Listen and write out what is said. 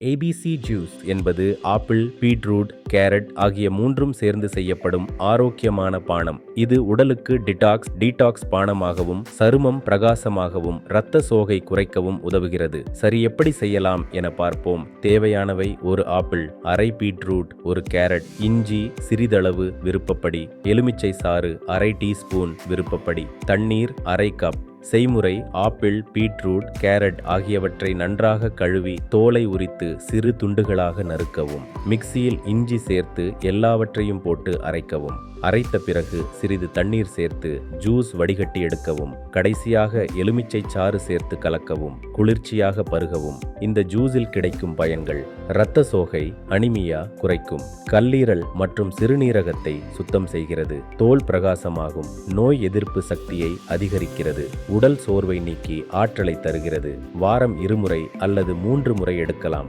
ABC juice என்பது apple beetroot carrot ஆகிய மூன்றும் சேர்ந்து செய்யப்படும் ஆரோக்கியமான பானம். இது உடலுக்கு டிடாக்ஸ் டீடாக்ஸ் பானமாகவும் சருமம் பிரகாசமாகவும் இரத்த சோகை குறைக்கவும் உதவுகிறது. சரி எப்படி செய்யலாம் என பார்ப்போம். தேவையானவை ஒரு ஆப்பிள் அரை பீட்ரூட் ஒரு கேரட் இஞ்சி சிறிதளவு விருப்பப்படி எலுமிச்சை சாறு அரை டீஸ்பூன் விருப்பப்படி தண்ணீர் அரை கப் செய்முறை ஆப்பிள் பீட்ரூட் கேரட் ஆகியவற்றை நன்றாக கழுவி தோலை உரித்து சிறு துண்டுகளாக நறுக்கவும். மிக்சியில் இஞ்சி சேர்த்து எல்லாவற்றையும் போட்டு அரைக்கவும். அரைத்த பிறகு சிறிது தண்ணீர் சேர்த்து ஜூஸ் வடிகட்டி எடுக்கவும். கடைசியாக எலுமிச்சை சாறு சேர்த்து கலக்கவும். குளிர்ச்சியாக பருகவும். இந்த ஜூஸில் கிடைக்கும் பயன்கள் இரத்த சோகை அனிமியா குறைக்கும். கல்லீரல் மற்றும் சிறுநீரகத்தை சுத்தம் செய்கிறது. தோல் பிரகாசமாகும். நோய் எதிர்ப்பு சக்தியை அதிகரிக்கிறது. உடல் சோர்வை நீக்கி ஆற்றலை தருகிறது. வாரம் இருமுறை அல்லது மூன்று முறை எடுக்கலாம்.